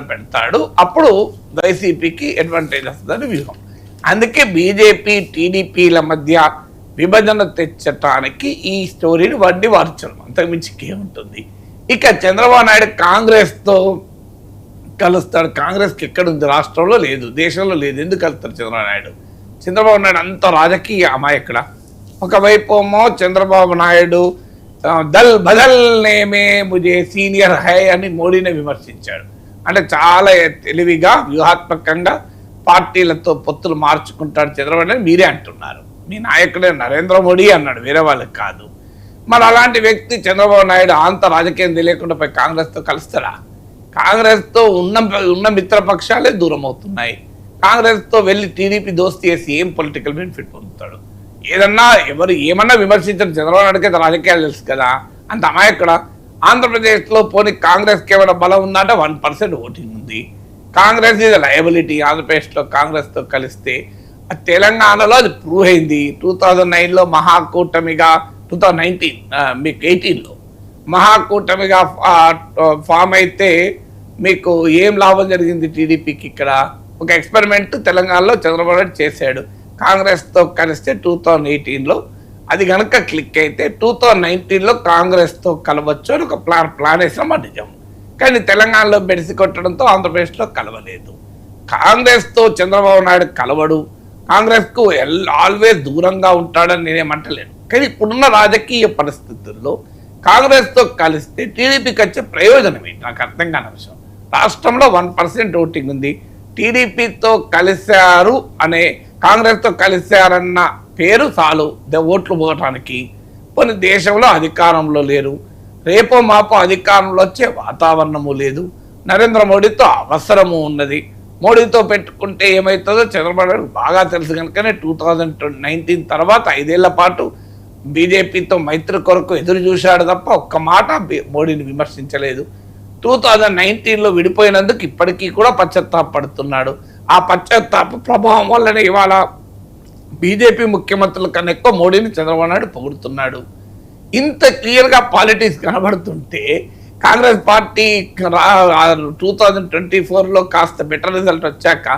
పెడతాడు. అప్పుడు వైసీపీకి అడ్వాంటేజ్ వస్తుందని వ్యూహం. అందుకే బీజేపీ టీడీపీల మధ్య విభజన తెచ్చటానికి ఈ స్టోరీని వడ్డీ వార్చడం అంతకుమించి ఏముంటుంది ఇక చంద్రబాబు నాయుడు కాంగ్రెస్తో కలుస్తాడు. కాంగ్రెస్కి ఎక్కడ ఉంది రాష్ట్రంలో లేదు. దేశంలో లేదు. ఎందుకు కలుస్తాడు చంద్రబాబు నాయుడు? చంద్రబాబు నాయుడు అంత రాజకీయ అమాయకుడ? ఒకవైపు ఏమో చంద్రబాబు నాయుడు దల్ బదల్ నేమే ముజే సీనియర్ హై అని మోడీని విమర్శించాడు. అంటే చాలా తెలివిగా వ్యూహాత్మకంగా పార్టీలతో పొత్తులు మార్చుకుంటాడు చంద్రబాబు నాయుడు. మీరే అంటున్నారు. మీ నాయకుడే నరేంద్ర మోడీ అన్నాడు. వేరే వాళ్ళకి కాదు. మరి అలాంటి వ్యక్తి చంద్రబాబు నాయుడు అంత రాజకీయం తెలియకుండా పోయి కాంగ్రెస్తో కలుస్తారా? కాంగ్రెస్తో ఉన్న ఉన్న మిత్రపక్షాలే దూరం అవుతున్నాయి. కాంగ్రెస్తో వెళ్ళి టీడీపీ దోస్తీ చేసి ఏం పొలిటికల్ బెనిఫిట్ పొందుతాడు? ఏదన్నా ఎవరు ఏమన్నా విమర్శించడం చంద్రబాబు నాయుడుకి అయితే రాజకీయాలు తెలుసు కదా. అంత అమాయకుడా? ఆంధ్రప్రదేశ్లో పోనీ కాంగ్రెస్కి ఏమైనా బలం ఉందంటే వన్ పర్సెంట్ ఓటింగ్ ఉంది. కాంగ్రెస్ ఇది లయబిలిటీ. ఆంధ్రప్రదేశ్లో కాంగ్రెస్తో కలిస్తే తెలంగాణలో అది ప్రూవ్ అయింది. టూ థౌజండ్ నైన్లో మహాకూటమిగా టూ థౌజండ్ నైన్టీన్ మీకు ఎయిటీన్లో మహాకూటమిగా ఫామ్ అయితే మీకు ఏం లాభం జరిగింది టీడీపీకి ఇక్కడ? ఒక ఎక్స్పెరిమెంట్ తెలంగాణలో చంద్రబాబు నాయుడు చేశాడు. కాంగ్రెస్తో కలిస్తే టూ థౌజండ్ ఎయిటీన్లో అది కనుక క్లిక్ అయితే టూ థౌజండ్ నైన్టీన్లో కాంగ్రెస్తో కలవచ్చు అని ఒక ప్లాన్ ప్లాన్ వేసిన మా నిజం. కానీ తెలంగాణలో బెడిసి కొట్టడంతో ఆంధ్రప్రదేశ్లో కలవలేదు. కాంగ్రెస్తో చంద్రబాబు నాయుడు కలవడు. కాంగ్రెస్కు ఎల్ ఆల్వేస్ దూరంగా ఉంటాడని నేనేమంటలేను కానీ ఇప్పుడున్న రాజకీయ పరిస్థితుల్లో కాంగ్రెస్తో కలిస్తే టీడీపీకి వచ్చే ప్రయోజనం ఏంటి? నాకు అర్థం కాని విషయం రాష్ట్రంలో వన్ పర్సెంట్ ఓటింగ్ ఉంది. టీడీపీతో కలిశారు అనే కాంగ్రెస్తో కలిశారన్న పేరు చాలు. ద ఓట్లు పోవటానికి. కొన్ని దేశంలో అధికారంలో లేరు. రేపో మాపో అధికారంలో వచ్చే వాతావరణము లేదు. నరేంద్ర మోడీతో అవసరము ఉన్నది. మోడీతో పెట్టుకుంటే ఏమవుతుందో చంద్రబాబు నాయుడు బాగా తెలుసు కనుకనే టూ థౌజండ్ నైన్టీన్ తర్వాత ఐదేళ్ళ పాటు బీజేపీతో మైత్రి కొరకు ఎదురు చూశాడు తప్ప ఒక్క మాట మోడీని విమర్శించలేదు. టూ థౌజండ్ నైన్టీన్లో విడిపోయినందుకు ఇప్పటికీ కూడా పశ్చాత్తాపడుతున్నాడు. ఆ పశ్చాత్తాప ప్రభావం వల్లనే ఇవాళ బీజేపీ ముఖ్యమంత్రుల కన్నా ఎక్కువ మోడీని చంద్రబాబు నాయుడు పొగుడుతున్నాడు. ఇంత క్లియర్గా politics కనబడుతుంటే Congress party two thousand twenty ఫోర్లో కాస్త బెటర్ రిజల్ట్ వచ్చాక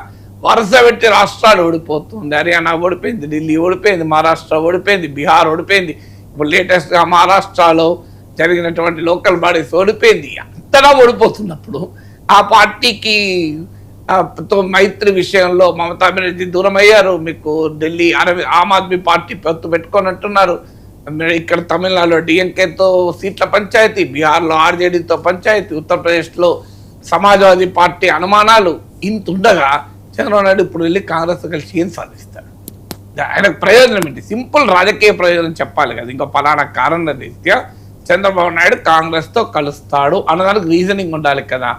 వరుస పెట్టి రాష్ట్రాలు ఓడిపోతుంది. హర్యానా ఓడిపోయింది ఢిల్లీ ఓడిపోయింది మహారాష్ట్ర ఓడిపోయింది బీహార్ ఓడిపోయింది. ఇప్పుడు లేటెస్ట్గా మహారాష్ట్రలో జరిగినటువంటి లోకల్ బాడీస్ ఓడిపోయింది. అంతలా ఓడిపోతున్నప్పుడు ఆ పార్టీకి తో మైత్రి విషయంలో మమతా బెనర్జీ దూరమయ్యారు. మీకు ఢిల్లీ అరవి ఆమ్ ఆద్మీ పార్టీ పొత్తు పెట్టుకొని అంటున్నారు ఇక్కడ తమిళనాడులో డిఎంకేతో సీట్ల పంచాయతీ బీహార్లో ఆర్జేడీతో పంచాయతీ ఉత్తరప్రదేశ్లో సమాజ్వాదీ పార్టీ అనుమానాలు ఇంత ఉండగా చంద్రబాబు నాయుడు ఇప్పుడు వెళ్ళి కాంగ్రెస్ కలిసి ఏం సాధిస్తాడు? ఆయనకు ప్రయోజనం ఏంటి? సింపుల్ రాజకీయ ప్రయోజనం చెప్పాలి కదా. ఇంకో పలానా కారణం రీత్యా చంద్రబాబు నాయుడు కాంగ్రెస్తో కలుస్తాడు అన్నదానికి రీజనింగ్ ఉండాలి కదా.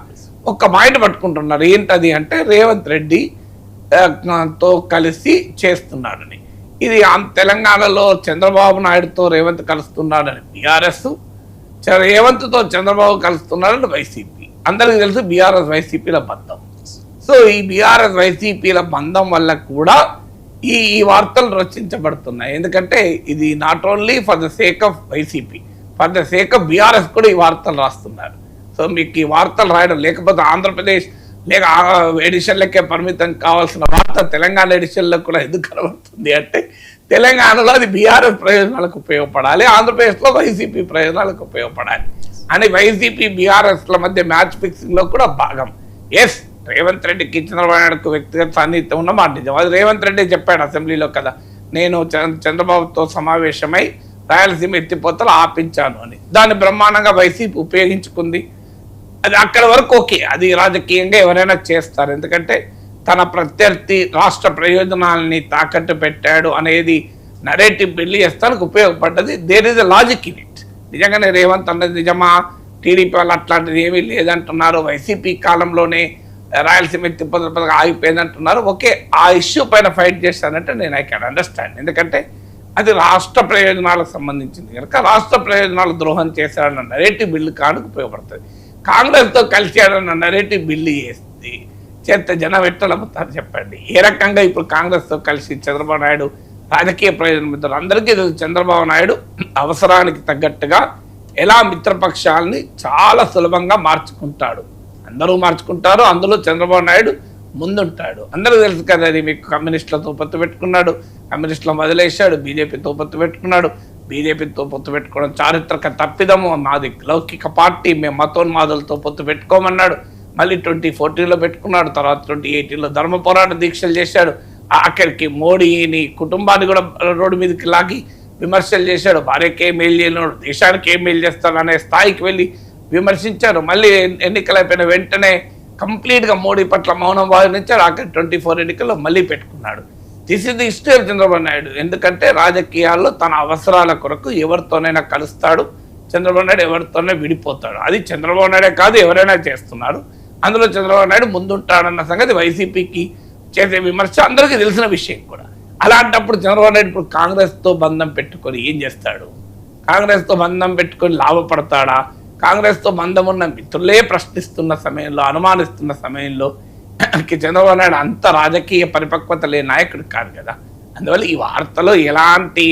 ఒక్క పాయింట్ పట్టుకుంటున్నారు. ఏంటది అంటే రేవంత్ రెడ్డి తో కలిసి చేస్తున్నాడని. ఇది తెలంగాణలో చంద్రబాబు నాయుడుతో రేవంత్ కలుస్తున్నాడని బీఆర్ఎస్ రేవంత్తో చంద్రబాబు కలుస్తున్నాడని వైసీపీ. అందరికీ తెలుసు బీఆర్ఎస్ వైసీపీల బంధం. సో ఈ బీఆర్ఎస్ వైసీపీల బంధం వల్ల కూడా ఈ ఈ వార్తలు రచించబడుతున్నాయి. ఎందుకంటే ఇది not only for the sake of YCP for the sake of BRS కూడా ఈ వార్తలు రాస్తున్నారు. మీకు ఈ వార్తలు రాయడం లేకపోతే ఆంధ్రప్రదేశ్ లేక ఎడిషన్లకే పరిమితం కావాల్సిన వార్త తెలంగాణ ఎడిషన్లో కూడా ఎందుకు కనబడుతుంది అంటే తెలంగాణలో అది బీఆర్ఎస్ ప్రయోజనాలకు ఉపయోగపడాలి ఆంధ్రప్రదేశ్లో వైసీపీ ప్రయోజనాలకు ఉపయోగపడాలి. అని వైసీపీ బీఆర్ఎస్ల మధ్య మ్యాచ్ ఫిక్సింగ్లో కూడా భాగం. ఎస్ రేవంత్ రెడ్డికి చంద్రబాబు నాయుడుకు వ్యక్తిగత సాన్నిహిత్యం ఉన్న మాట నిజం. అది రేవంత్ రెడ్డి చెప్పాడు అసెంబ్లీలో కదా నేను చంద్ర- చంద్రబాబుతో సమావేశమై రాయలసీమ ఎత్తిపోతలు ఆపించాను అని. దాన్ని బ్రహ్మాండంగా వైసీపీ ఉపయోగించుకుంది. అది అక్కడ వరకు ఓకే. అది రాజకీయంగా ఎవరైనా చేస్తారు. ఎందుకంటే తన ప్రత్యర్థి రాష్ట్ర ప్రయోజనాలని తాకట్టు పెట్టాడు అనేది నరేటివ్ బిల్లు చేస్తానికి ఉపయోగపడ్డది. There is a logic in it నిజంగానే రేవంత్ అన్నది నిజమా? టీడీపీ వాళ్ళు అట్లాంటిది ఏమీ లేదంటున్నారు. వైసీపీ కాలంలోనే రాయలసీమ తిప్పతి పథకం ఆగిపోయింది అంటున్నారు ఓకే ఆ ఇష్యూ పైన ఫైట్ చేస్తానంటే నేను ఐ కెన్ అండర్స్టాండ్ ఎందుకంటే అది రాష్ట్ర ప్రయోజనాలకు సంబంధించింది. కనుక రాష్ట్ర ప్రయోజనాలు ద్రోహం చేశాడన్న నరేటివ్ బిల్లు కానుక ఉపయోగపడుతుంది. కాంగ్రెస్తో కలిశాడన్న నరేటివ్ బిల్లు చేస్తుంది చేస్తే జనం ఎట్లా చెప్పండి? ఏ రకంగా ఇప్పుడు కాంగ్రెస్తో కలిసి చంద్రబాబు నాయుడు రాజకీయ ప్రయోజనం ఇద్దరు అందరికీ తెలుసు చంద్రబాబు నాయుడు అవసరానికి తగ్గట్టుగా ఎలా మిత్రపక్షాలని చాలా సులభంగా మార్చుకుంటాడు. అందరూ మార్చుకుంటారు అందులో చంద్రబాబు నాయుడు ముందుంటాడు. అందరూ తెలుసు కదా అది మీకు కమ్యూనిస్టులతో పొత్తు పెట్టుకున్నాడు కమ్యూనిస్టులను వదిలేశాడు బీజేపీతో పొత్తు పెట్టుకున్నాడు. బీజేపీతో పొత్తు పెట్టుకోవడం చారిత్రక తప్పిదము మాది లౌకిక పార్టీ మేము మతోన్మాదులతో పొత్తు పెట్టుకోమన్నాడు. మళ్ళీ ట్వంటీ ఫోర్టీన్లో పెట్టుకున్నాడు. తర్వాత ట్వంటీ ఎయిటీన్లో ధర్మ పోరాట దీక్షలు చేశాడు. ఆఖరికి మోడీని కుటుంబాన్ని కూడా రోడ్డు మీదకి లాగి విమర్శలు చేశాడు. భార్యకి ఏం మేలు చేయలేడు దేశానికి ఏం మేలు చేస్తాడు అనే స్థాయికి వెళ్ళి విమర్శించారు. మళ్ళీ ఎన్నికలైపోయిన వెంటనే కంప్లీట్గా మోడీ పట్ల మౌనం వాదించాడు ఆఖరి ట్వంటీ ఫోర్ ఎన్నికల్లో మళ్ళీ పెట్టుకున్నాడు. This is the history of Chandrababu Naidu ఎందుకంటే రాజకీయాల్లో తన అవసరాల కొరకు ఎవరితోనైనా కలుస్తాడు చంద్రబాబు నాయుడు ఎవరితోనే విడిపోతాడు. అది చంద్రబాబు నాయుడే కాదు ఎవరైనా చేస్తున్నారు. అందులో చంద్రబాబు నాయుడు ముందుంటాడన్న సంగతి వైసీపీకి చేసే విమర్శ అందరికీ తెలిసిన విషయం కూడా. అలాంటప్పుడు చంద్రబాబు నాయుడు ఇప్పుడు కాంగ్రెస్తో బంధం పెట్టుకొని ఏం చేస్తాడు? కాంగ్రెస్తో బంధం పెట్టుకొని లాభపడతాడా? కాంగ్రెస్తో బంధం ఉన్న మిత్రులే ప్రశ్నిస్తున్న సమయంలో అనుమానిస్తున్న సమయంలో చంద్రబాబు నాయుడు అంత రాజకీయ పరిపక్వత లేని నాయకుడు కాదు కదా. అందువల్ల ఈ వార్తలో ఎలాంటి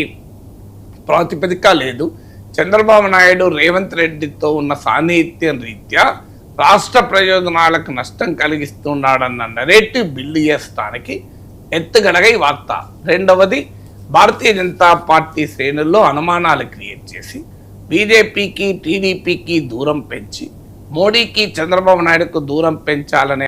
ప్రాతిపదిక లేదు. చంద్రబాబు నాయుడు రేవంత్ రెడ్డితో ఉన్న సాన్నిహిత్యం రీత్యా రాష్ట్ర ప్రయోజనాలకు నష్టం కలిగిస్తున్నాడన్న నరేటివ్ బిల్లు చేస్తానికి ఎత్తుగడగా ఈ వార్త. రెండవది భారతీయ జనతా పార్టీ శ్రేణుల్లో అనుమానాలు క్రియేట్ చేసి బీజేపీకి టీడీపీకి దూరం పెంచి మోడీకి చంద్రబాబు నాయుడుకు దూరం పెంచాలనే